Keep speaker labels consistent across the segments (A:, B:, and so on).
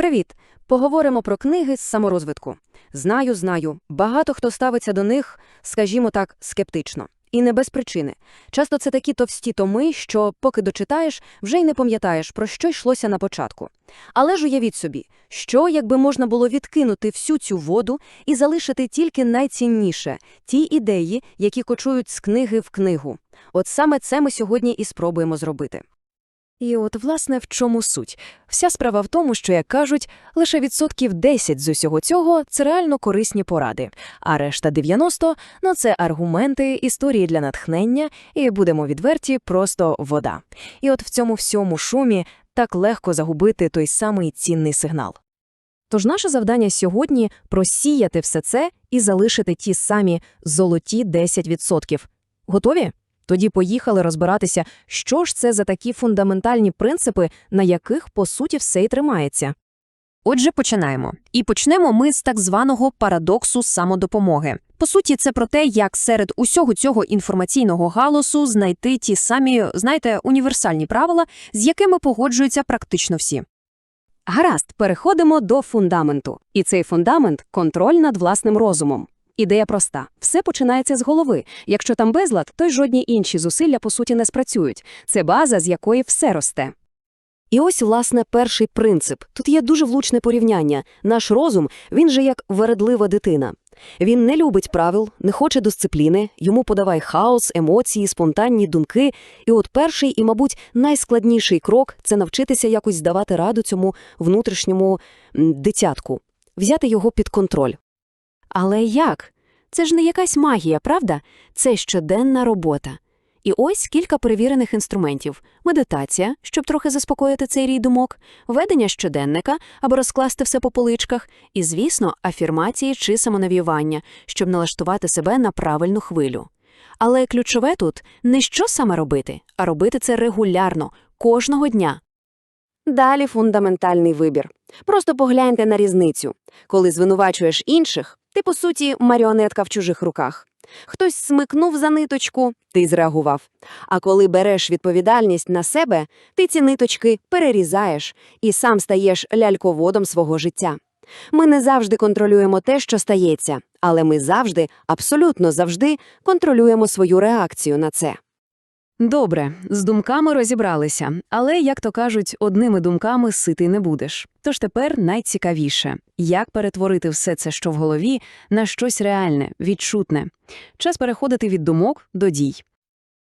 A: Привіт! Поговоримо про книги з саморозвитку. Знаю, знаю, багато хто ставиться до них, скажімо так, скептично. І не без причини. Часто це такі товсті томи, що, поки дочитаєш, вже й не пам'ятаєш, про що йшлося на початку. Але ж уявіть собі, що, якби можна було відкинути всю цю воду і залишити тільки найцінніше – ті ідеї, які кочують з книги в книгу. От саме це ми сьогодні і спробуємо зробити. І от, власне, в чому суть? Вся справа в тому, що, як кажуть, лише відсотків 10 з усього цього – це реально корисні поради, а решта 90 – ну це аргументи, історії для натхнення і, будемо відверті, просто вода. І от в цьому всьому шумі так легко загубити той самий цінний сигнал. Тож наше завдання сьогодні – просіяти все це і залишити ті самі золоті 10%. Готові? Тоді поїхали розбиратися, що ж це за такі фундаментальні принципи, на яких, по суті, все й тримається.
B: Отже, починаємо. І почнемо ми з так званого парадоксу самодопомоги. По суті, це про те, як серед усього цього інформаційного галасу знайти ті самі, знаєте, універсальні правила, з якими погоджуються практично всі.
A: Гаразд, переходимо до фундаменту. І цей фундамент – контроль над власним розумом. Ідея проста. Все починається з голови. Якщо там безлад, то й жодні інші зусилля, по суті, не спрацюють. Це база, з якої все росте. І ось, власне, перший принцип. Тут є дуже влучне порівняння. Наш розум, він же як вередлива дитина. Він не любить правил, не хоче дисципліни, йому подавай хаос, емоції, спонтанні думки. І от перший і, мабуть, найскладніший крок – це навчитися якось давати раду цьому внутрішньому дитятку, взяти його під контроль. Але як? Це ж не якась магія, правда? Це щоденна робота. І ось кілька перевірених інструментів: медитація, щоб трохи заспокоїти цей рій думок, ведення щоденника або розкласти все по поличках, і, звісно, афірмації чи самонавіювання, щоб налаштувати себе на правильну хвилю. Але ключове тут не що саме робити, а робити це регулярно, кожного дня. Далі фундаментальний вибір. Просто погляньте на різницю. Коли звинувачуєш інших, ти, по суті, маріонетка в чужих руках. Хтось смикнув за ниточку, ти зреагував. А коли береш відповідальність на себе, ти ці ниточки перерізаєш і сам стаєш ляльководом свого життя. Ми не завжди контролюємо те, що стається, але ми завжди, абсолютно завжди, контролюємо свою реакцію на це. Добре, з думками розібралися, але, як то кажуть, одними думками сити не будеш. Тож тепер найцікавіше – як перетворити все це, що в голові, на щось реальне, відчутне. Час переходити від думок до дій.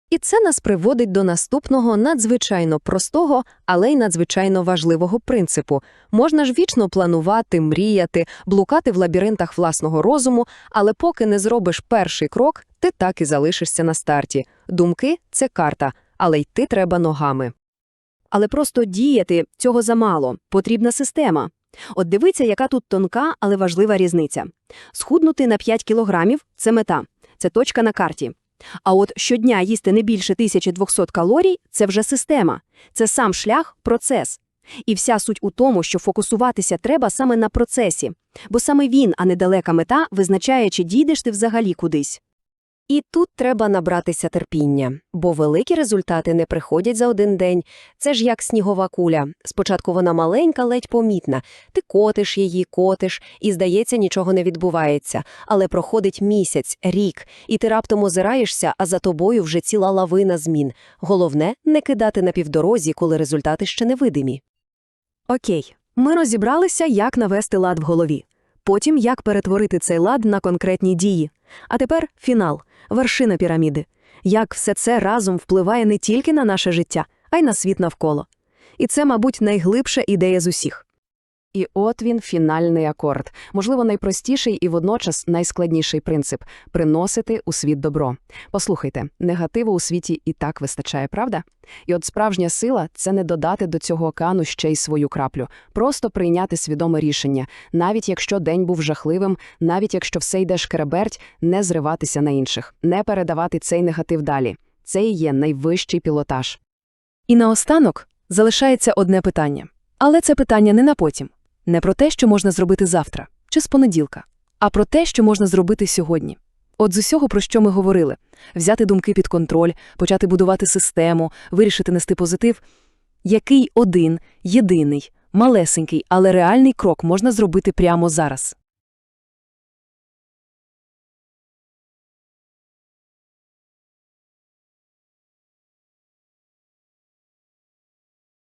A: І це нас приводить до наступного надзвичайно простого, але й надзвичайно важливого принципу. Можна ж вічно планувати, мріяти, блукати в лабіринтах власного розуму, але поки не зробиш перший крок, ти так і залишишся на старті. Думки – це карта, але йти треба ногами. Але просто діяти – цього замало, потрібна система. От дивіться, яка тут тонка, але важлива різниця. Схуднути на 5 кілограмів – це мета, це точка на карті. А от щодня їсти не більше 1200 калорій – це вже система. Це сам шлях – процес. І вся суть у тому, що фокусуватися треба саме на процесі. Бо саме він, а не далека мета, визначає, чи дійдеш ти взагалі кудись. І тут треба набратися терпіння, бо великі результати не приходять за один день. Це ж як снігова куля. Спочатку вона маленька, ледь помітна. Ти котиш її, котиш, і, здається, нічого не відбувається. Але проходить місяць, рік, і ти раптом озираєшся, а за тобою вже ціла лавина змін. Головне – не кидати на півдорозі, коли результати ще невидимі. Окей, ми розібралися, як навести лад в голові. Потім, як перетворити цей лад на конкретні дії. А тепер фінал, вершина піраміди. Як все це разом впливає не тільки на наше життя, а й на світ навколо. І це, мабуть, найглибша ідея з усіх. І от він фінальний акорд, можливо, найпростіший і водночас найскладніший принцип – приносити у світ добро. Послухайте, негативу у світі і так вистачає, правда? І от справжня сила – це не додати до цього океану ще й свою краплю, просто прийняти свідоме рішення, навіть якщо день був жахливим, навіть якщо все йде шкереберть, не зриватися на інших, не передавати цей негатив далі. Це і є найвищий пілотаж. І наостанок залишається одне питання. Але це питання не на потім. Не про те, що можна зробити завтра чи з понеділка, а про те, що можна зробити сьогодні. От з усього, про що ми говорили – взяти думки під контроль, почати будувати систему, вирішити нести позитив – який один, єдиний,
C: Малесенький, але реальний крок можна зробити прямо зараз.